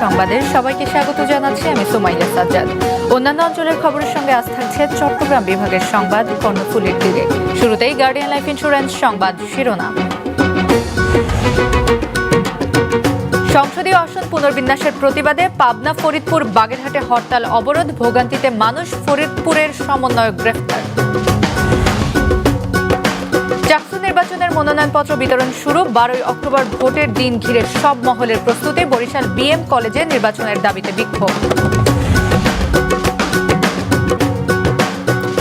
সংবাদের সবাইকে স্বাগত জানাচ্ছি আমি সুমাইয়া সাজ্জাদ। অন্যান্য অঞ্চলের খবরের সঙ্গে আজ থাকছে চট্টগ্রাম বিভাগের সংবাদ কর্ণফুলের দিকে। শুরুতেই গার্ডিয়ান লাইফ ইন্স্যুরেন্স সংবাদ শিরোনাম। সংসদীয় আসন পুনর্বিন্যাসের প্রতিবাদে পাবনা, ফরিদপুর, বাগেরহাটে হরতাল অবরোধ, ভোগান্তিতে মানুষ ফরিদপুরের সমন্বয়ক গ্রেফতার। মনোনয়নপত্র বিতরণ শুরু। বারোই অক্টোবর ভোটের দিন ঘিরে সব মহলের প্রস্তুতি। বরিশাল বিএম কলেজে নির্বাচনের দাবিতে বিক্ষোভ।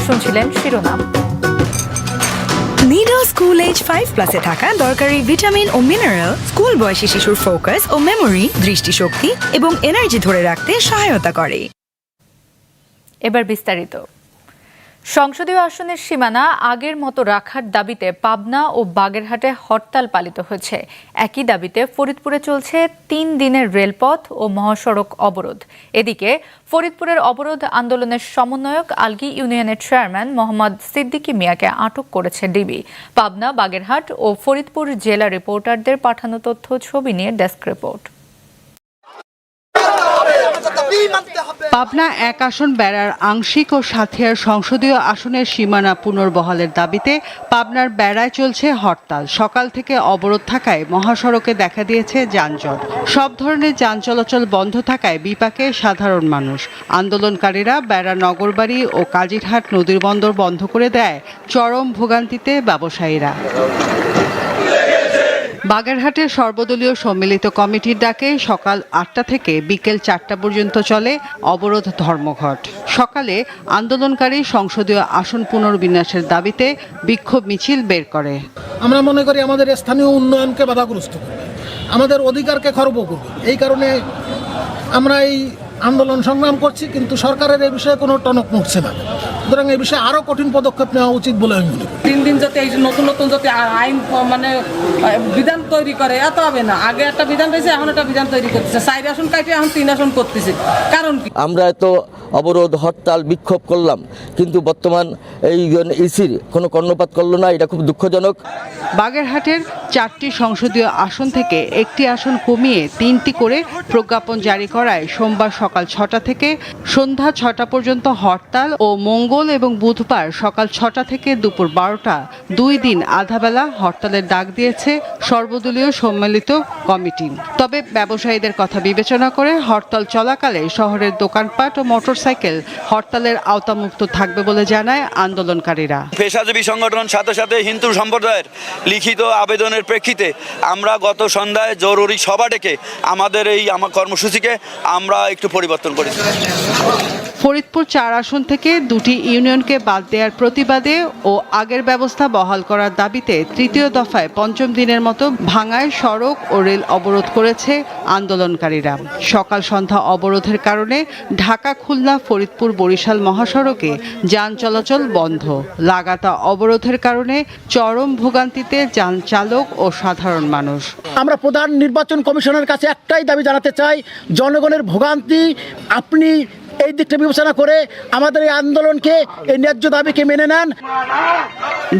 শুনছিলেন শিরোনাম। নিডো স্কুল এজ ফাইভ প্লাসে থাকা দরকারি ভিটামিন ও মিনারেল স্কুল বয়সী শিশুর ফোকাস ও মেমোরি দৃষ্টিশক্তি এবং এনার্জি ধরে রাখতে সহায়তা করে। এবার বিস্তারিত। সংসদীয় আসনের সীমানা আগের মতো রাখার দাবিতে পাবনা ও বাগেরহাটে হরতাল পালিত হয়েছে। একই দাবিতে ফরিদপুরে চলছে তিন দিনের রেলপথ ও মহাসড়ক অবরোধ। এদিকে ফরিদপুরের অবরোধ আন্দোলনের সমন্বয়ক আলগি ইউনিয়নের চেয়ারম্যান মোহাম্মদ সিদ্দিকী মিয়াকে আটক করেছে ডিবি। পাবনা, বাগেরহাট ও ফরিদপুর জেলা রিপোর্টারদের পাঠানো তথ্য ছবি নিয়ে ডেস্ক রিপোর্ট। পাবনা এক আসন বেড়ার আংশিক ও সাথিয়ার সংসদীয় আসনের সীমানা পুনর্বহালের দাবিতে পাবনার বেড়ায় চলছে হরতাল। সকাল থেকে অবরোধ থাকায় মহাসড়কে দেখা দিয়েছে যানজট। সব ধরনের যান চলাচল বন্ধ থাকায় বিপাকে সাধারণ মানুষ। আন্দোলনকারীরা বেড়া নগরবাড়ি ও কাজিরহাট নদীর বন্দর বন্ধ করে দেয় চরম ভোগান্তিতে ব্যবসায়ীরা। বাগেরহাটের সর্বদলীয় সম্মিলিত কমিটির ডাকে সকাল আটটা থেকে বিকেল চারটা পর্যন্ত চলে অবরোধ ধর্মঘট। সকালে আন্দোলনকারী সংসদীয় আসন পুনর্বিন্যাসের দাবিতে বিক্ষোভ মিছিল বের করে। আমরা মনে করি আমাদের স্থানীয় উন্নয়নকে বাধাগ্রস্ত করবে। আমাদের অধিকারকে খর্ব করবে। এই কারণে আমরা এই আন্দোলন সংগ্রাম করছি কিন্তু সরকারের এই বিষয়ে কোনো টনক নড়ছে না। সুতরাং এই বিষয়ে আরও কঠিন পদক্ষেপ নেওয়া উচিত বলে আমি মনে করি। দিন দিন যাতে এই নতুন নতুন যাতে আইন মানে বিধান তৈরি করে এত হবে না। আগে একটা বিধান রয়েছে এখন একটা বিধান তৈরি করতেছে। চার আসন কাটে এখন তিন আসন করতেছে। কারণ কি? আমরা এত অবরোধ হরতাল বিক্ষোভ করলাম কিন্তু বর্তমান এই ইসির কোনো কর্ণপাত করল না এটা খুব দুঃখজনক। বাগেরহাটের চারটি সংসদীয় আসন থেকে একটি আসন কমিয়ে তিনটি করে প্রজ্ঞাপন জারি করায় সোমবার সকাল ছটা থেকে সন্ধ্যা ছটা পর্যন্ত হরতাল ও মঙ্গল এবং বুধবার সকাল ছটা থেকে দুপুর বারোটা। দুই দিন আধাবেলা হরতালের ডাক দিয়েছে সর্বদলীয় সম্মিলিত কমিটি। তবে ব্যবসায়ীদের কথা বিবেচনা করে হরতাল চলাকালে শহরের দোকানপাট ও মোটরসাইকেল হরতালের আওতামুক্ত থাকবে বলে জানায় আন্দোলনকারীরা। পেশাজীবী সংগঠন সাথে সাথে হিন্দু সম্প্রদায়ের লিখিত আবেদনের প্রেক্ষিতে আমরা গত সন্ধ্যায় জরুরি সভা ডেকে আমাদের এই আমার কর্মসূচিকে আমরা একটু পরিবর্তন করেছি। ফরিদপুর চার আসন থেকে দুটি ইউনিয়নকে বাদ দেওয়ার প্রতিবাদে ও আগের ব্যবস্থা বহাল করার দাবিতে তৃতীয় দফায় পঞ্চম দিনের মতো ভাঙায় সড়ক ও রেল অবরোধ করেছে আন্দোলনকারীরা। সকাল সন্ধ্যা অবরোধের কারণে ঢাকা খুলনা ফরিদপুর বরিশাল মহাসড়কে যান চলাচল বন্ধ। লাগাতা অবরোধের কারণে চরম ভোগান্তিতে যান চালক ও সাধারণ মানুষ। আমরা প্রধান নির্বাচন কমিশনের কাছে একটাই দাবি জানাতে চাই জনগণের ভোগান্তি अपनी এই দিকটা বিবেচনা করে আমাদের এই আন্দোলনকে, এই ন্যায্য দাবিকে মেনে নেন।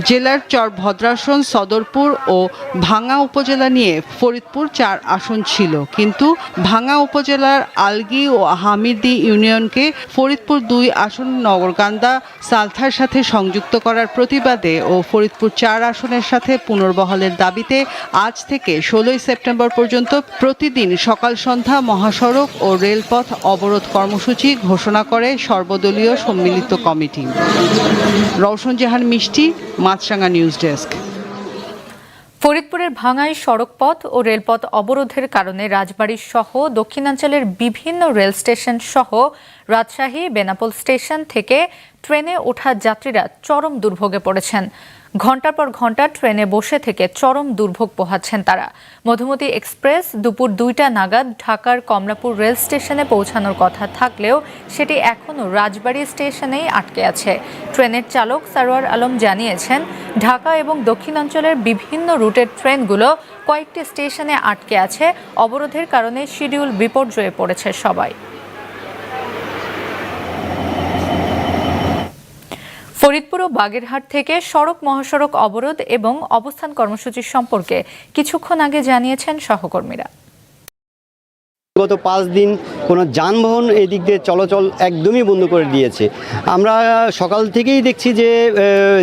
জেলার চর ভদ্রাসন, সদরপুর ও ভাঙ্গা উপজেলা নিয়ে ফরিদপুর চার আসন ছিল। কিন্তু ভাঙ্গা উপজেলার আলগি ও হামিরদি ইউনিয়নকে ফরিদপুর দুই আসন, নগরকান্দা, সালথার সাথে সংযুক্ত করার প্রতিবাদে ও ফরিদপুর চার আসনের সাথে পুনর্বহালের দাবিতে আজ থেকে ষোলোই সেপ্টেম্বর পর্যন্ত প্রতিদিন সকাল সন্ধ্যা মহাসড়ক ও রেলপথ অবরোধ কর্মসূচি ঘোষণা করে সর্বদলীয় সম্মিলিত কমিটি। রওশন জাহান মিষ্টি মাছরাঙ্গা নিউজ ডেস্ক। ফরিদপুরের ভাঙাই সড়কপথ ও রেলপথ অবরোধের কারণে রাজবাড়ী সহ দক্ষিণাঞ্চলের বিভিন্ন রেল স্টেশন সহ রাজশাহী, বেনাপোল স্টেশন থেকে ট্রেনে ওঠা যাত্রীরা চরম দুর্ভোগে পড়েছেন। ঘণ্টার পর ঘণ্টা ট্রেনে বসে থেকে চরম দুর্ভোগ পোহাচ্ছেন তারা। মধুমতি এক্সপ্রেস দুপুর দুইটা নাগাদ ঢাকার কমলাপুর রেল স্টেশনে পৌঁছানোর কথা থাকলেও সেটি এখনও রাজবাড়ী স্টেশনেই আটকে আছে। ট্রেনের চালক সারোয়ার আলম জানিয়েছেন, ঢাকা এবং দক্ষিণাঞ্চলের বিভিন্ন রুটের ট্রেনগুলো কয়েকটি স্টেশনে আটকে আছে। অবরোধের কারণে শিডিউল বিপর্যয়ে পড়েছে সবাই। ফরিদপুর ও বাগেরহাট থেকে সড়ক মহাসড়ক অবরোধ এবং অবস্থান কর্মসূচি সম্পর্কে কিছুক্ষণ আগে জানিয়েছেন সহকর্মীরা। গত পাঁচ দিন কোনো যানবাহন এদিক দিয়ে চলাচল একদমই বন্ধ করে দিয়েছে। আমরা সকাল থেকেই দেখছি যে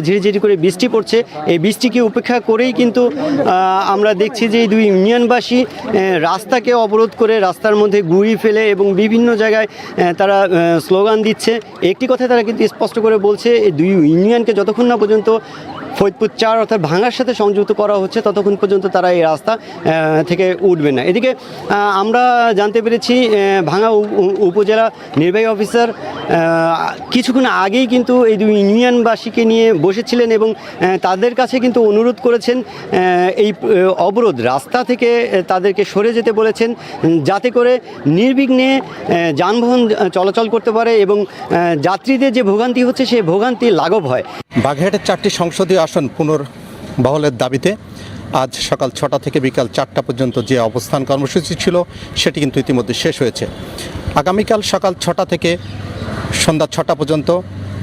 ঝিরিঝিরি করে বৃষ্টি পড়ছে। এই বৃষ্টিকে উপেক্ষা করেই কিন্তু আমরা দেখছি যে এই দুই ইউনিয়নবাসী রাস্তাকে অবরোধ করে রাস্তার মধ্যে গুড়ি ফেলে এবং বিভিন্ন জায়গায় তারা স্লোগান দিচ্ছে। একটি কথা তারা কিন্তু স্পষ্ট করে বলছে দুই ইউনিয়নকে যতক্ষণ না পর্যন্ত ফরিদপুর চার অর্থাৎ ভাঙার সাথে সংযুক্ত করা হচ্ছে, ততক্ষণ পর্যন্ত তারা এই রাস্তা থেকে উঠবে না। এদিকে আমরা জানতে পেরেছি ভাঙা উপ- উপ- উপজেলা নির্বাহী অফিসার কিছুক্ষণ আগেই কিন্তু এই দুই ইউনিয়নবাসীকে নিয়ে বসেছিলেন এবং তাদের কাছে কিন্তু অনুরোধ করেছেন এই অবরোধ রাস্তা থেকে তাদেরকে সরে যেতে বলেছেন, যাতে করে নির্বিঘ্নে যানবাহন চলাচল করতে পারে এবং যাত্রীদের যে ভোগান্তি হচ্ছে, সেই ভোগান্তি লাঘব হয়। বাগেরহাটের চারটি সংসদীয় আসন পুনর্বহলের দাবিতে আজ সকাল ছটা থেকে বিকাল চারটা পর্যন্ত যে অবস্থান কর্মসূচি ছিল, সেটি কিন্তু ইতিমধ্যে শেষ হয়েছে। আগামীকাল সকাল ছটা থেকে সন্ধ্যা ছটা পর্যন্ত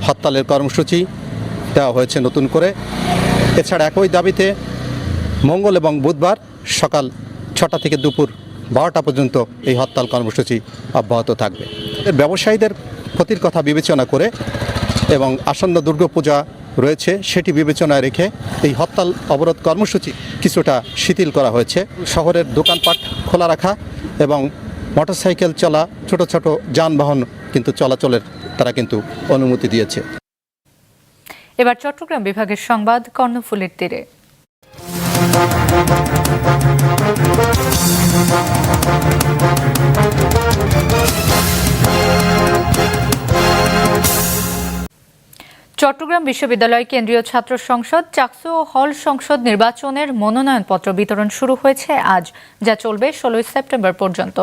হরতালের কর্মসূচি দেওয়া হয়েছে নতুন করে। এছাড়া একই দাবিতে মঙ্গল এবং বুধবার সকাল ছটা থেকে দুপুর বারোটা পর্যন্ত এই হরতাল কর্মসূচি অব্যাহত থাকবে। ব্যবসায়ীদের ক্ষতির কথা বিবেচনা করে এবং আসন্ন দুর্গাপূজা রয়েছে, সেটি বিবেচনায় রেখে এই হরতাল অবরোধ কর্মসূচি কিছুটা শিথিল করা হয়েছে। শহরের দোকানপাট খোলা রাখা এবং মোটরসাইকেল চলা, ছোট ছোট যানবাহন কিন্তু চলাচলের তারা কিন্তু অনুমতি দিয়েছে। এবার চট্টগ্রাম বিভাগের সংবাদ, কর্ণফুলীর তীরে। চট্টগ্রাম বিশ্ববিদ্যালয় কেন্দ্রীয় ছাত্র সংসদ চাকসু ও হল সংসদ নির্বাচনের মনোনয়নপত্র বিতরণ শুরু হয়েছে আজ, যা চলবে ষোলোই সেপ্টেম্বর পর্যন্ত।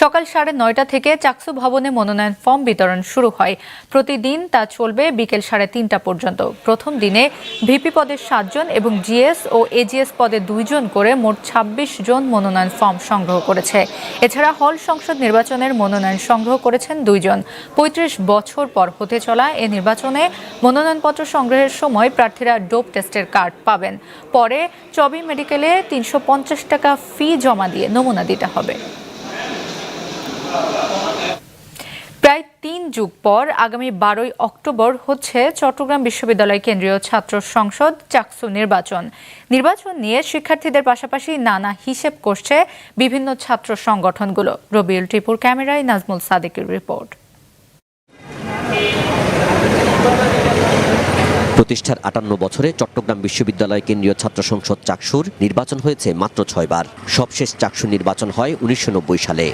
সকাল সাড়ে নয়টা থেকে চাকসু ভবনে মনোনয়ন ফর্ম বিতরণ শুরু হয়। প্রতিদিন তা চলবে বিকেল সাড়ে তিনটা পর্যন্ত। প্রথম দিনে ভিপি পদে সাতজন এবং জিএস ও এজিএস পদে দুইজন করে মোট ছাব্বিশ জন মনোনয়ন ফর্ম সংগ্রহ করেছে। এছাড়া হল সংসদ নির্বাচনের মনোনয়ন সংগ্রহ করেছেন দুইজন। পঁয়ত্রিশ বছর পর হতে চলা এ নির্বাচনে মনোনয়নপত্র সংগ্রহের সময় প্রার্থীরা ডোপ টেস্টের কার্ড পাবেন। পরে চবি মেডিকেলে তিনশো পঞ্চাশ টাকা ফি জমা দিয়ে নমুনা দিতে হবে। প্রায় তিন যুগ পর আগামী বারোই অক্টোবর হচ্ছে চট্টগ্রাম বিশ্ববিদ্যালয় কেন্দ্রীয় ছাত্র সংসদ চাকসু নির্বাচন। নির্বাচন নিয়ে শিক্ষার্থীদের পাশাপাশি নানা হিসেব করছে বিভিন্ন ছাত্র সংগঠনগুলো। রবিউল টিপুর ক্যামেরায় নাজমুল সাদেকের রিপোর্ট। প্রতিষ্ঠার আটান্ন বছরে চট্টগ্রাম বিশ্ববিদ্যালয় কেন্দ্রীয় ছাত্র সংসদ চাকসুর নির্বাচন হয়েছে মাত্র ছয়বার। সবশেষ চাকসু নির্বাচন হয় উনিশশো নব্বই সালে।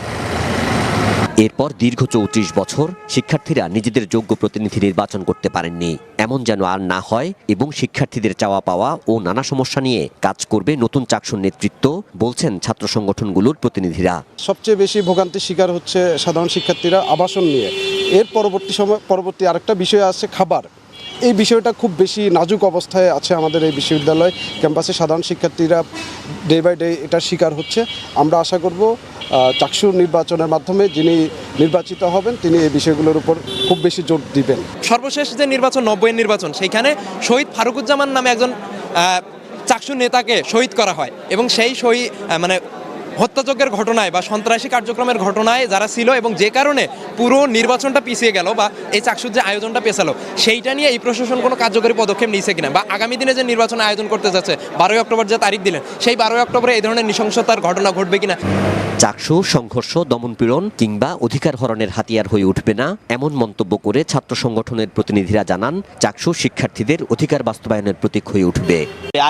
এরপর দীর্ঘ চৌত্রিশ বছর শিক্ষার্থীরা নিজেদের যোগ্য প্রতিনিধি নির্বাচন করতে পারেননি। এমন যেন আর না হয় এবং শিক্ষার্থীদের চাওয়া পাওয়া ও নানা সমস্যা নিয়ে কাজ করবে নতুন চাকসুর নেতৃত্ব, বলছেন ছাত্র সংগঠনগুলোর প্রতিনিধিরা। সবচেয়ে বেশি ভোগান্তির শিকার হচ্ছে সাধারণ শিক্ষার্থীরা আবাসন নিয়ে। এর পরবর্তী সময় পরবর্তী আরেকটা বিষয় আছে খাবার। এই বিষয়টা খুব বেশি নাজুক অবস্থায় আছে আমাদের এই বিশ্ববিদ্যালয় ক্যাম্পাসে সাধারণ শিক্ষার্থীরা ডে বাই ডে এটার শিকার হচ্ছে। আমরা আশা করব আহ, চাকসুর নির্বাচনের মাধ্যমে যিনি নির্বাচিত হবেন তিনি এই বিষয়গুলোর উপর খুব বেশি জোর দিবেন। সর্বশেষ যে নির্বাচন নব্বইয়ের নির্বাচন সেইখানে শহীদ ফারুকুজ্জামান নামে একজন চাকসু নেতাকে শহীদ করা হয় এবং সেই শহীদ মানে হত্যাযজ্ঞের ঘটনায় বা সন্ত্রাসী কার্যক্রমের ঘটনায় যারা ছিল এবং যে কারণে পুরো নির্বাচনটা পিছিয়ে গেল বা এই চাকসুর যে আয়োজনটা পেছালো, সেইটা নিয়ে এই প্রশাসন কোনো কার্যকরী পদক্ষেপ নিয়েছে কিনা? বা আগামী দিনে যে নির্বাচন আয়োজন করতে যাচ্ছে, বারোই অক্টোবর যে তারিখ দিলেন, সেই বারোই অক্টোবরে এই ধরনের নৃশংসতার ঘটনা ঘটবে কিনা? চাকসু, সংঘর্ষ, দমনপীড়ন কিংবা অধিকার হরণের হাতিয়ার হয়ে উঠবে না, এমন মন্তব্য করে ছাত্র সংগঠনের প্রতিনিধিরা জানান, চাকসু শিক্ষার্থীদের অধিকার বাস্তবায়নের প্রতীক হয়ে উঠবে।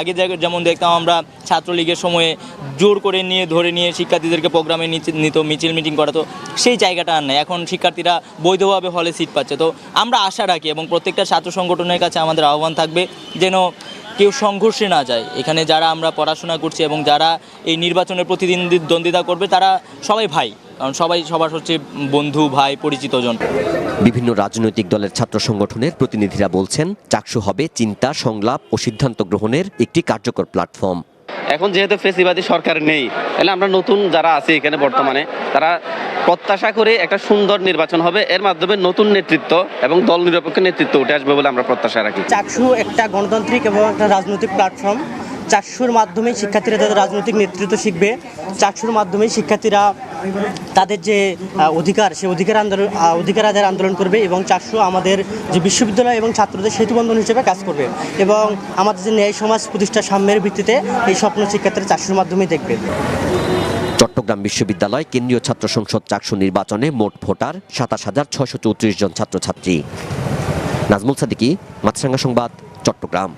আগে যেমন দেখতাম আমরা ছাত্রলীগের সময়ে জোর করে নিয়ে, ধরে নিয়ে শিক্ষার্থীদেরকে প্রোগ্রামে নিত, মিছিল, মিটিং করাতো সেই জায়গাটা আর নেই। এখন শিক্ষার্থীরা বৈধভাবে হলে সিট পাচ্ছে। তো আমরা আশা রাখি এবং প্রত্যেকটা ছাত্র সংগঠনের কাছে আমাদের আহ্বান থাকবে যেন কেউ সংঘর্ষে না যায়। এখানে যারা আমরা পড়াশোনা করছি এবং যারা এই নির্বাচনের প্রতিদ্বন্দ্বিতা করবে, তারা সবাই ভাই। কারণ সবাই, সবার হচ্ছে বন্ধু, ভাই, পরিচিত জন। বিভিন্ন রাজনৈতিক দলের ছাত্র সংগঠনের প্রতিনিধিরা বলছেন, চাকসু হবে চিন্তা, সংলাপ ও সিদ্ধান্ত গ্রহণের একটি কার্যকর প্ল্যাটফর্ম। এখন যেহেতু ফেসিবাদী সরকার নেই, তাহলে আমরা নতুন যারা আছি এখানে বর্তমানে, তারা প্রত্যাশা করে একটা সুন্দর নির্বাচন হবে। এর মাধ্যমে নতুন নেতৃত্ব এবং দল নিরপেক্ষ নেতৃত্ব উঠে আসবে বলে আমরা প্রত্যাশা রাখি। চাকসু একটা গণতান্ত্রিক এবং একটা রাজনৈতিক প্ল্যাটফর্ম চাকসুর মাধ্যমে শিক্ষার্থীরা তাদের রাজনৈতিক নেতৃত্ব শিখবে। চাকসুর মাধ্যমে শিক্ষার্থীরা তাদের যে অধিকার, সে অধিকার আন্দোলন অধিকার আদায়ের আন্দোলন করবে এবং চাকসু আমাদের যে বিশ্ববিদ্যালয় এবং ছাত্রদের সেতুবন্ধন হিসেবে কাজ করবে এবং আমাদের যে ন্যায় সমাজ প্রতিষ্ঠা সাম্যের ভিত্তিতে এই স্বপ্ন শিক্ষার্থীরা চাকসুর মাধ্যমেই দেখবে। চট্টগ্রাম বিশ্ববিদ্যালয় কেন্দ্রীয় ছাত্র সংসদ চাকসু নির্বাচনে মোট ভোটার সাতাশ হাজার ছয়শো চৌত্রিশ জন ছাত্রছাত্রী। নাজমুল সাদিকি মাছরাঙ্গা সংবাদ, চট্টগ্রাম।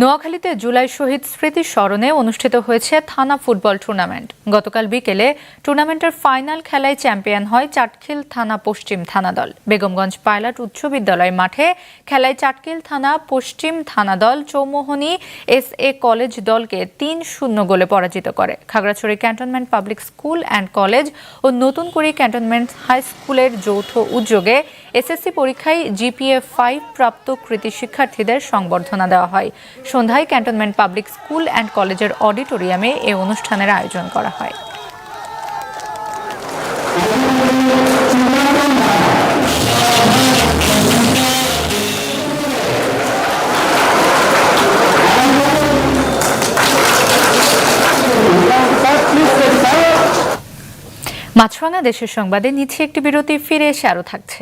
নোয়াখালীতে জুলাই শহীদ স্মৃতি স্মরণে অনুষ্ঠিত হয়েছে থানা ফুটবল টুর্নামেন্ট। গতকাল বিকেলে টুর্নামেন্টের ফাইনাল খেলায় চ্যাম্পিয়ন হয় চাটখিল থানা পশ্চিম থানা দল। বেগমগঞ্জ পাইলট উচ্চ বিদ্যালয় মাঠে খেলায় চাটখিল থানা পশ্চিম থানা দল চৌমোহনী এস এ কলেজ দলকে তিন শূন্য গোলে পরাজিত করে। Khagrachhari cantonment public school and college ও নতুন কুড়ি ক্যান্টনমেন্ট হাই স্কুলের যৌথ উদ্যোগে এসএসসি পরীক্ষায় জিপিএ ফাইভ প্রাপ্ত কৃতি শিক্ষার্থীদের সংবর্ধনা দেওয়া হয়। সন্ধ্যায় ক্যান্টনমেন্ট পাবলিক স্কুল অ্যান্ড কলেজের অডিটোরিয়ামে এ অনুষ্ঠানের আয়োজন করা হয়। মাছরাঙা দেশের সংবাদে নিচ্ছে একটি বিরতি, ফিরে এসে আরও থাকছে।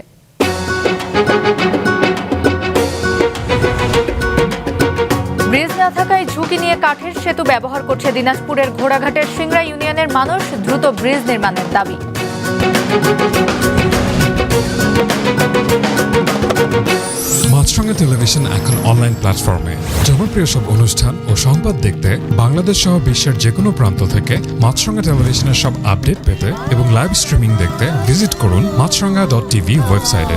ব্রিজ না থাকায় ঝুঁকি নিয়ে কাঠের সেতু ব্যবহার করছে দিনাজপুরের ঘোড়াঘাটের সিংড়া ইউনিয়নের মানুষ দ্রুত ব্রিজ নির্মাণের দাবি। মাছরাঙা টেলিভিশন এখন অনলাইন প্ল্যাটফর্মে। জনপ্রিয় সব অনুষ্ঠান ও সংবাদ দেখতে বাংলাদেশ সহ বিশ্বের যে কোনো প্রান্ত থেকে মাছরাঙা টেলিভিশনের সব আপডেট পেতে এবং লাইভ স্ট্রিমিং দেখতে ভিজিট করুন মাছরাঙা ডট টিভি ওয়েবসাইটে।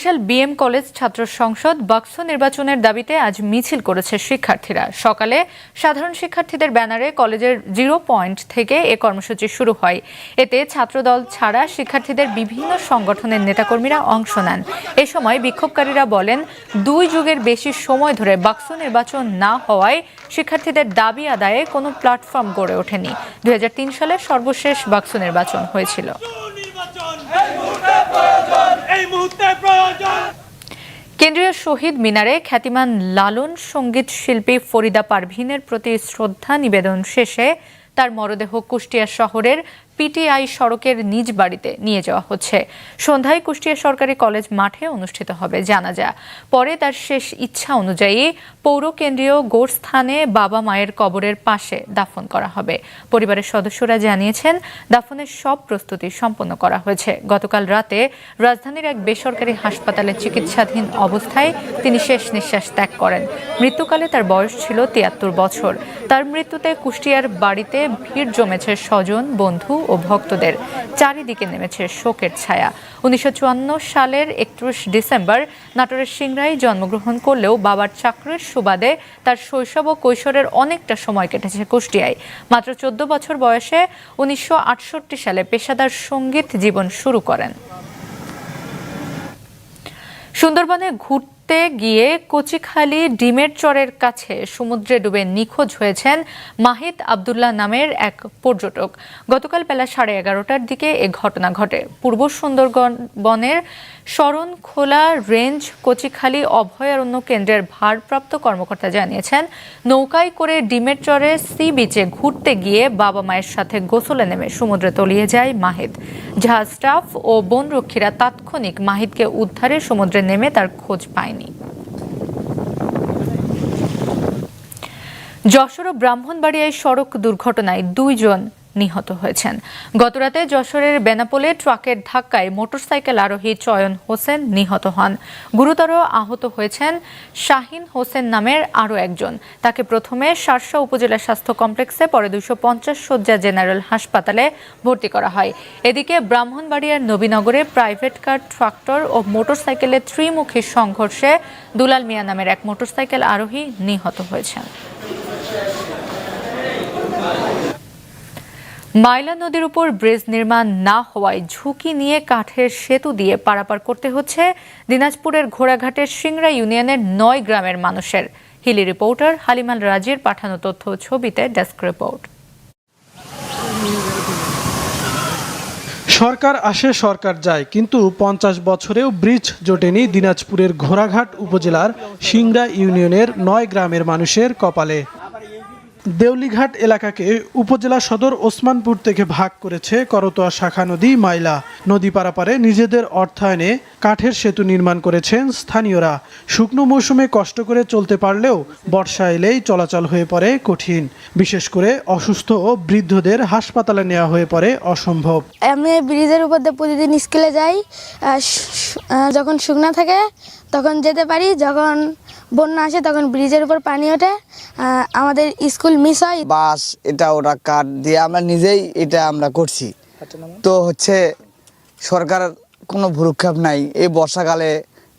Barishal BM college ছাত্র সংসদ বাক্স নির্বাচনের দাবিতে আজ মিছিল করেছে শিক্ষার্থীরা। সকালে সাধারণ শিক্ষার্থীদের ব্যানারে কলেজের জিরো পয়েন্ট থেকে এ কর্মসূচি শুরু হয়। এতে ছাত্রদল ছাড়া শিক্ষার্থীদের বিভিন্ন সংগঠনের নেতাকর্মীরা অংশ নেন। এ সময় বিক্ষোভকারীরা বলেন, দুই যুগের বেশি সময় ধরে বাক্স নির্বাচন না হওয়ায় শিক্ষার্থীদের দাবি আদায়ে কোনো প্ল্যাটফর্ম গড়ে ওঠেনি। দুই সালে সর্বশেষ বাক্স নির্বাচন হয়েছিল। কেন্দ্রীয় শহীদ মিনারে খ্যাতিমান লালন সংগীত শিল্পী ফরিদা পারভিনের প্রতি শ্রদ্ধা নিবেদন শেষে তার মরদেহ কুষ্টিয়া শহরের পিটিআই সড়কের নিজ বাড়িতে নিয়ে যাওয়া হচ্ছে। সন্ধ্যায় কুষ্টিয়া সরকারি কলেজ মাঠে অনুষ্ঠিত হবে জানাজা। পরে তার শেষ ইচ্ছা অনুযায়ী পৌর কেন্দ্রীয় গোরস্থানে বাবা মায়ের কবরের পাশে দাফন করা হবে। পরিবারের সদস্যরা জানিয়েছেন, দাফনের সব প্রস্তুতি সম্পন্ন করা হয়েছে। গতকাল রাতে রাজধানীর এক বেসরকারি হাসপাতালে চিকিৎসাধীন অবস্থায় তিনি শেষ নিঃশ্বাস ত্যাগ করেন। মৃত্যুকালে তার বয়স ছিল তিয়াত্তর বছর। তার মৃত্যুতে কুষ্টিয়ার বাড়িতে ভিড় জমেছে স্বজন, বন্ধু ভক্তদের চারিদিকে নেমেছে শোকের ছায়া। উনিশশো চুয়ান্ন সালের একত্রিশ ডিসেম্বর নাটোরের সিংরাই জন্মগ্রহণ করলেও বাবার চাকরির সুবাদে তার শৈশব ও কৈশোরের অনেকটা সময় কেটেছে কুষ্টিয়ায়। মাত্র চোদ্দ বছর বয়সে উনিশশো আটষট্টি সালে পেশাদার সংগীত জীবন শুরু করেন। সুন্দরবনে ঘুরতে গিয়ে কচিখালি ডিমের চরের কাছে সমুদ্রে ডুবে নিখোঁজ হয়েছেন মাহিত আবদুল্লাহ নামের এক পর্যটক। গতকাল বেলা সাড়ে এগারোটার দিকে এ ঘটনা ঘটে। পূর্ব সুন্দরবন বনের শরণখোলা রেঞ্জ কচিখালী অভয়ারণ্য কেন্দ্রের ভারপ্রাপ্ত কর্মকর্তা জানিয়েছেন, নৌকায় করে ডিমের চরে সি বিচে ঘুরতে গিয়ে বাবা মায়ের সাথে গোসলে নেমে সমুদ্রে তলিয়ে যায় মাহিদ জাহাজ স্টাফ ও বনরক্ষীরা তাৎক্ষণিক মাহিদকে উদ্ধারে সমুদ্রে নেমে তার খোঁজ পায়নি। যশোর ব্রাহ্মণবাড়িয়ায় সড়ক দুর্ঘটনায় দুইজন নিহত হয়েছেন। গতরাতে যশোরের বেনাপোলে ট্রাকের ধাক্কায় মোটরসাইকেল আরোহী চয়ন হোসেন নিহত হন। গুরুতর আহত হয়েছেন শাহিন হোসেন নামের আরও একজন। তাকে প্রথমে শার্শা উপজেলা স্বাস্থ্য কমপ্লেক্সে, পরে দুশো পঞ্চাশ শয্যা জেনারেল হাসপাতালে ভর্তি করা হয়। এদিকে ব্রাহ্মণবাড়িয়ার নবীনগরে প্রাইভেট কার, ট্রাক্টর ও মোটরসাইকেলের ত্রিমুখী সংঘর্ষে দুলাল মিয়া নামের এক মোটরসাইকেল আরোহী নিহত হয়েছেন। মাইলা নদীর উপর ব্রিজ নির্মাণ না হওয়ায় ঝুঁকি নিয়ে কাঠের সেতু দিয়ে পারাপার করতে হচ্ছে দিনাজপুরের ঘোড়াঘাটের সিংড়া ইউনিয়নের নয় গ্রামের মানুষের। হিলি রিপোর্টার হালিমাল রাজের পাঠানো তথ্য ছবিতে ডেস্ক রিপোর্ট। সরকার আসে, সরকার যায়, কিন্তু পঞ্চাশ বছরেও ব্রিজ জোটেনি দিনাজপুরের ঘোড়াঘাট উপজেলার সিংড়া ইউনিয়নের নয় গ্রামের মানুষের কপালে। দেউলিঘাট এলাকাকে উপজেলা সদর ওসমানপুর থেকে ভাগ করেছে করতোয়া শাখা নদী মাইলা। নদী পারাপারে নিজেদের অর্থায়নে কাঠের সেতু নির্মাণ করেছেন স্থানীয়রা। শুকনো মৌসুমে কষ্ট করে চলতে পারলেও বর্ষা এলেই চলাচল হয়ে পড়ে কঠিন। বিশেষ করে অসুস্থ ও বৃদ্ধদের হাসপাতালে নেওয়া হয়ে পড়ে অসম্ভব। আমি ব্রিজের উপর দিয়ে প্রতিদিন স্কুলে যাই। যখন শুকনা থাকে তখন যেতে পারি, যখন বন্যা আসে তখন ব্রিজের উপর পানি ওঠে আমাদের স্কুল মিস হয়। বাস এটা ওরা কাঠ দিয়ে আমরা নিজেই এটা আমরা করছি। তো হচ্ছে সরকার কোনো ভুরুক্ষেপ নাই এই বর্ষাকালে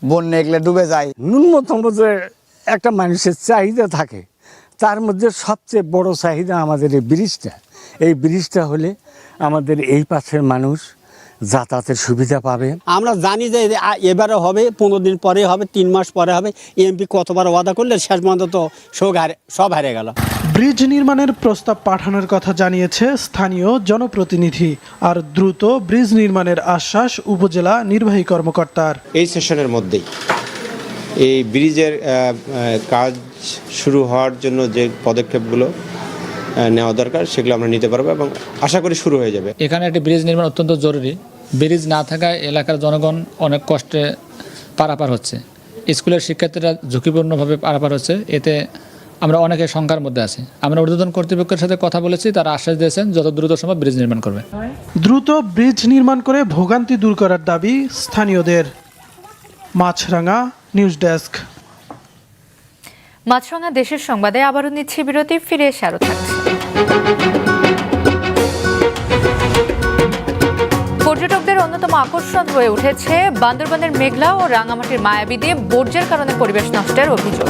বন্যা এগুলো ডুবে যায়। ন্যূনতম যে একটা মানুষের চাহিদা থাকে তার মধ্যে সবচেয়ে বড় চাহিদা আমাদের এই ব্রিজটা। এই ব্রিজটা হলে আমাদের এই পাশের মানুষ যাতায়াতের সুবিধা পাবে। আমরা জানি যে এবারে হবে পনেরো দিন পরে হবে তিন মাস পরে হবে। এমপি কতবার ওয়াদা করলে শেষ পর্যন্ত তো সব হারে সব হারে গেল। ব্রিজ নির্মাণের প্রস্তাব পাঠানোর কথা জানিয়েছে স্থানীয় জনপ্রতিনিধি আর দ্রুত ব্রিজ নির্মাণের আশ্বাস উপজেলা নির্বাহী কর্মকর্তার। এই সেশনের মধ্যেই এই ব্রিজের কাজ শুরু হওয়ার জন্য যে পদক্ষেপগুলো নেওয়া দরকার সেগুলো আমরা নিতে পারব এবং আশা করি শুরু হয়ে যাবে। এখানে একটি ব্রিজ নির্মাণ অত্যন্ত জরুরি। ব্রিজ না থাকায় এলাকার জনগণ অনেক কষ্টে পারাপার হচ্ছে। স্কুলের শিক্ষার্থীরা ঝুঁকিপূর্ণভাবে পারাপার হচ্ছে। এতে আমরা অনেকে শঙ্কার মধ্যে আছি। আমরা ঊর্ধ্বতন কর্তৃপক্ষের সাথে কথা বলেছি তারা আশ্বাস দিয়েছেন যত দ্রুত সম্ভব ব্রিজ নির্মাণ করবে। দ্রুত ব্রিজ নির্মাণ করে ভোগান্তি দূর করার দাবি স্থানীয়দের। মাছরাঙা নিউজ ডেস্ক। মাছরাঙা দেশের সংবাদে আবারও নিচ্ছি বিরতি, ফিরে এসে আরও থাকছে। পর্যটকদের অন্যতম আকর্ষণ হয়ে উঠেছে বান্দরবানের মেঘলা ও রাঙামাটির মায়াবী দিয়ে বর্জ্যের কারণে পরিবেশ নষ্টের অভিযোগ।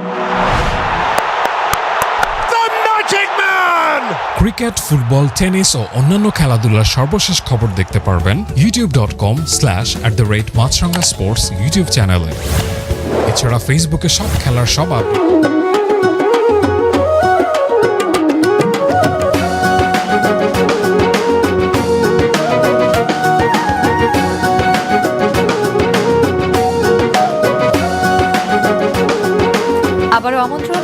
ক্রিকেট, ফুটবল, টেনিস ও অন্যান্য খেলাধুলার সর্বশেষ খবর দেখতে পারবেন YouTube dot com slash at the rate Maasranga sports YouTube চ্যানেলে এছাড়া ফেসবুকে সব খেলার সব আপডেট আবারও আমন্ত্রণ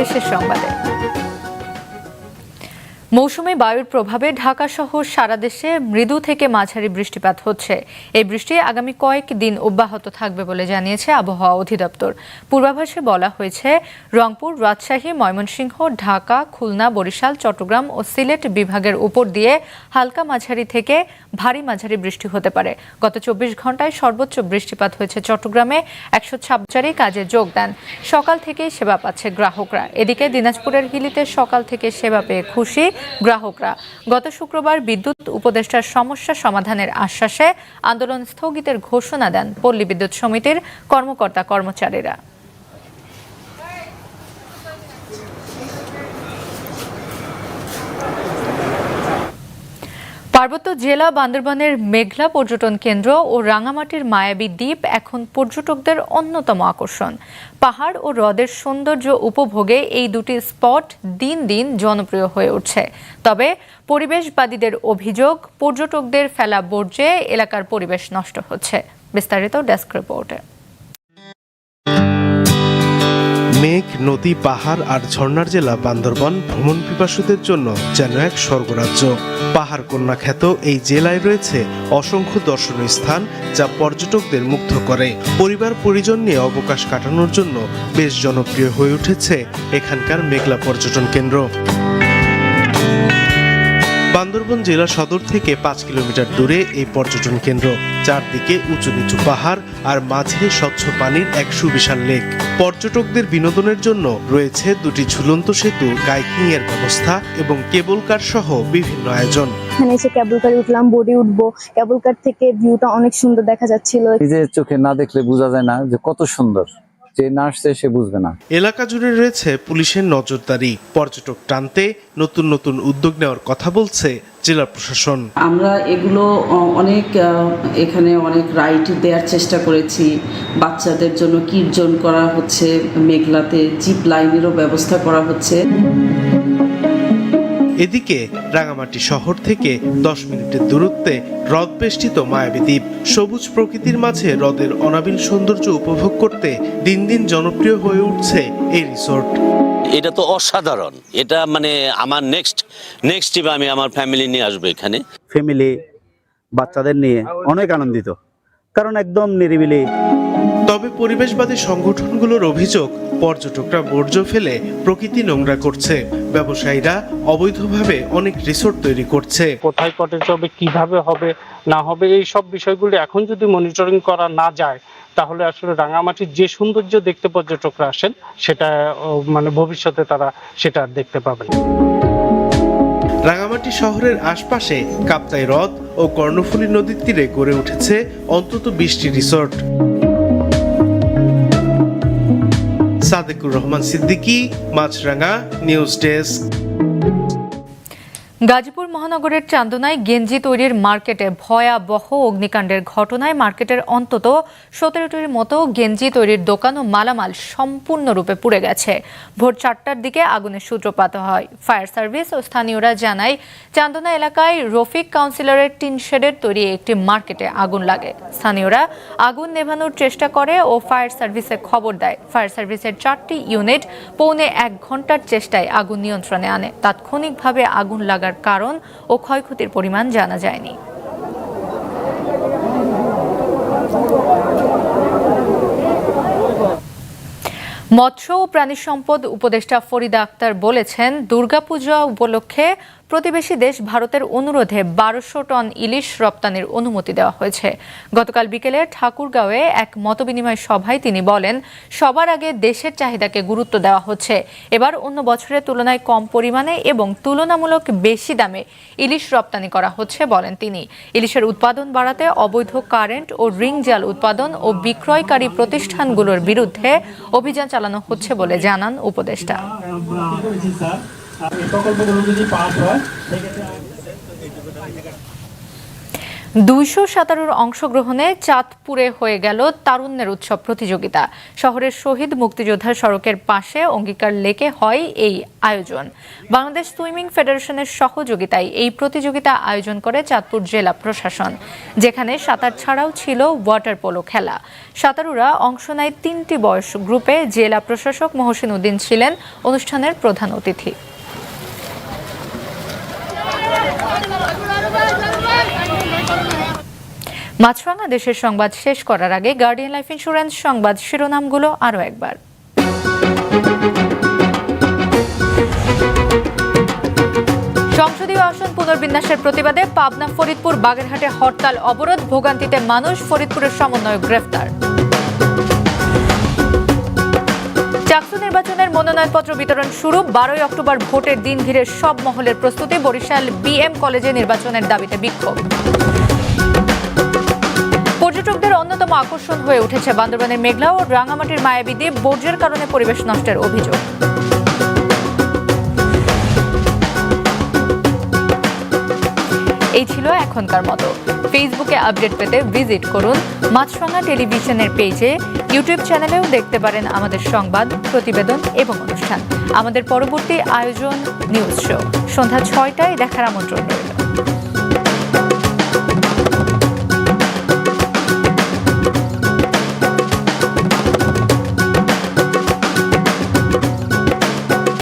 দেশের সংবাদে। মৌসুমী বায়ুর প্রভাবে ঢাকা সহ সারা দেশে মৃদু থেকে মাঝারি বৃষ্টিপাত হচ্ছে। এই বৃষ্টি আগামী কয়েক দিন অব্যাহত থাকবে বলে জানিয়েছে আবহাওয়া অধিদপ্তর। পূর্বাভাসে বলা হয়েছে, রংপুর, রাজশাহী, ময়মনসিংহ, ঢাকা, খুলনা, বরিশাল, চট্টগ্রাম ও সিলেট বিভাগের উপর দিয়ে হালকা মাঝারি থেকে ভারী মাঝারি বৃষ্টি হতে পারে। গত চব্বিশ ঘন্টায় সর্বোচ্চ বৃষ্টিপাত হয়েছে চট্টগ্রামে একশো ছাব্বিশারি কাজে যোগ দেন। সকাল থেকেই সেবা পাচ্ছে গ্রাহকরা। এদিকে দিনাজপুরের হিলিতে সকাল থেকে সেবা পেয়ে খুশি গ্রাহকরা। গত শুক্রবার বিদ্যুৎ উপদেষ্টার সমস্যা সমাধানের আশ্বাসে আন্দোলন স্থগিতের ঘোষণা দেন পল্লী বিদ্যুৎ সমিতির কর্মকর্তা কর্মচারীরা পার্বত্য জেলা বান্দরবানের মেঘলা পর্যটন কেন্দ্র ও রাঙামাটির মায়াবী দ্বীপ এখন পর্যটকদের অন্যতম আকর্ষণ। পাহাড় ও হ্রদের সৌন্দর্য উপভোগে এই দুটি স্পট দিন দিন জনপ্রিয় হয়ে উঠছে। তবে পরিবেশবাদীদের অভিযোগ, পর্যটকদের ফেলা বর্জ্যে এলাকার পরিবেশ নষ্ট হচ্ছে। বিস্তারিত ডেস্ক রিপোর্টে। মেঘ, নদী, পাহাড় আর ঝর্ণার জেলা বান্দরবন ভ্রমণ পিপাসুদের জন্য যেন এক স্বর্গরাজ্য। পাহাড় কন্যা খ্যাত এই জেলায় রয়েছে অসংখ্য দর্শনীয় স্থান যা পর্যটকদের মুগ্ধ করে। পরিবার, পরিজন নিয়ে অবকাশ কাটানোর জন্য বেশ জনপ্রিয় হয়ে উঠেছে এখানকার মেঘলা পর্যটন কেন্দ্র। বান্দরবন জেলা সদর থেকে পাঁচ কিলোমিটার দূরে এই পর্যটন কেন্দ্র। চারদিকে উঁচু নিচু পাহাড় আর মাঝে স্বচ্ছ পানির এক সুবিশাল লেক। পর্যটকদের বিনোদনের জন্য রয়েছে দুটি ঝুলন্ত সেতু কাইকিং এর ব্যবস্থা এবং কেবল কার সহ বিভিন্ন আয়োজন। এখানে এসে কেবল কারে উঠলাম বোর্ডে উঠবো। কেবল কার থেকে ভিউটা অনেক সুন্দর দেখা যাচ্ছিল। নিজের চোখে না দেখলে বোঝা যায় না যে কত সুন্দর। যে না আসছে সে বুঝবে না। এলাকা জুড়ে রয়েছে পুলিশের নজরদারি। পর্যটক টানতে নতুন নতুন উদ্যোগ নেওয়ার কথা বলছে জেলা প্রশাসন। আমরা এগুলো অনেক এখানে অনেক রাইট দেওয়ার চেষ্টা করেছি। বাচ্চাদের জন্য কীর্জন করা হচ্ছে মেঘলাতে জিপ লাইনেরও ব্যবস্থা করা হচ্ছে। এদিকে রাঙামাটি শহর থেকে দশ মিনিটের দূরত্বে হ্রদ বেষ্টিত মায়াবী দ্বীপ। সবুজ প্রকৃতির মাঝে হ্রদের অনাবিল সৌন্দর্য উপভোগ করতে দিন দিন জনপ্রিয় হয়ে উঠছে এই রিসোর্ট এটা তো অসাধারণ। এটা মানে আমার নেক্সট নেক্সট ট্রিপ আমি আমার ফ্যামিলি নিয়ে আসব এখানে। ফ্যামিলি বাচ্চাদের নিয়ে অনেক আনন্দিত। কারণ একদম নিরিবিলি পরিবেশবাদী সংগঠনগুলোর অভিযোগ পর্যটকরা বর্জ্য ফেলে প্রকৃতি নোংরা করছে। ব্যবসায়ীরা অবৈধভাবে অনেক রিসোর্ট তৈরি করছে। কোথায় কটেজ হবে কীভাবে হবে না হবে এই সব বিষয়গুলো এখন যদি মনিটরিং করা না যায় তাহলে আসলে রাঙামাটির যে সৌন্দর্য দেখতে পর্যটকরা আসেন সেটা মানে ভবিষ্যতে তারা সেটা আর দেখতে পাবেন রাঙামাটি শহরের আশপাশে কাপ্তাই হ্রদ ও কর্ণফুলী নদীর তীরে গড়ে উঠেছে অন্তত বিশটি resort. Sadequr Rahman Siddiqui Maasranga news desk. Gazipur মহানগরের চান্দনায় গেঞ্জি তৈরির মার্কেটে ভয়াবহ অগ্নিকাণ্ডের ঘটনায় মার্কেটের অন্তত সতেরোটির মতো গেঞ্জি তৈরির দোকান ও মালামাল সম্পূর্ণরূপে পুড়ে গেছে। ভোর চারটার দিকে আগুনের সূত্রপাত হয়। ফায়ার সার্ভিস ও স্থানীয়রা জানায়, চান্দনা এলাকায় রফিক কাউন্সিলরের টিন শেডের তৈরি একটি মার্কেটে আগুন লাগে। স্থানীয়রা আগুন নেভানোর চেষ্টা করে ও ফায়ার সার্ভিসে খবর দেয়। ফায়ার সার্ভিসের চারটি ইউনিট পৌনে এক ঘণ্টার চেষ্টায় আগুন নিয়ন্ত্রণে আনে। তাৎক্ষণিকভাবে আগুন লাগার কারণ ও ক্ষয়ক্ষতির পরিমাণ জানা যায়নি। মৎস্য ও প্রাণী সম্পদ উপদেষ্টা ফরিদা আক্তার বলেছেন, দুর্গাপূজা উপলক্ষে প্রতিবেশী দেশ ভারতের অনুরোধে বারোশো টন ইলিশ রপ্তানির অনুমতি দেওয়া হয়েছে গতকাল বিকেলে ঠাকুরগাঁওয়ে এক মতবিনিময় সভায় তিনি বলেন সবার আগে দেশের চাহিদাকে গুরুত্ব দেওয়া হচ্ছে এবার অন্য বছরের তুলনায় কম পরিমাণে এবং তুলনামূলক বেশি দামে ইলিশ রপ্তানি করা হচ্ছে বলেন তিনি ইলিশের উৎপাদন বাড়াতে অবৈধ কারেন্ট ও রিং জাল উৎপাদন ও বিক্রয়কারী প্রতিষ্ঠানগুলোর বিরুদ্ধে অভিযান চালানো হচ্ছে বলে জানান উপদেষ্টা দুইশো সাঁতারুর অংশগ্রহণে চাঁদপুরে হয়ে গেল তারুণ্যের উৎসব প্রতিযোগিতা। শহরের শহীদ মুক্তিযোদ্ধা সড়কের পাশে অঙ্গীকার লেকে হয় এই আয়োজন। বাংলাদেশ সুইমিং ফেডারেশনের সহযোগিতায় এই প্রতিযোগিতা আয়োজন করে চাঁদপুর জেলা প্রশাসন, যেখানে সাঁতার ছাড়াও ছিল ওয়াটার পোলো খেলা। সাঁতারুরা অংশ নেয় তিনটি বয়স গ্রুপে জেলা প্রশাসক মহসিন উদ্দিন ছিলেন অনুষ্ঠানের প্রধান অতিথি। মাছরাঙা দেশের সংবাদ শেষ করার আগে গার্ডিয়ান লাইফ ইন্স্যুরেন্স সংবাদ শিরোনামগুলো আরও একবার। সংসদীয় আসন পুনর্বিন্যাসের প্রতিবাদে পাবনা, ফরিদপুর, বাগেরহাটে হরতাল, অবরোধ, ভোগান্তিতে মানুষ, ফরিদপুরের সমন্বয় গ্রেফতার। চাকসু নির্বাচনের মনোনয়নপত্র বিতরণ শুরু। বারোই অক্টোবর ভোটের দিন ঘিরে সব মহলের প্রস্তুতি। বরিশাল বিএম কলেজে নির্বাচনের দাবিতে বিক্ষোভ। পর্যটকদের অন্যতম আকর্ষণ হয়ে উঠেছে বান্দরবানের মেঘলা ও রাঙামাটির মায়াবী বর্জ্যের কারণে পরিবেশ নষ্টের অভিযোগ। এই ছিল এখনকার মতো। ফেসবুকে আপডেট পেতে ভিজিট করুন মাছরাঙা টেলিভিশনের পেজে ইউটিউব চ্যানেলেও দেখতে পারেন আমাদের সংবাদ, প্রতিবেদন এবং অনুষ্ঠান। আমাদের পরবর্তী আয়োজন নিউজ শো সন্ধ্যা ছয়টায় দেখার আমন্ত্রণ রইল।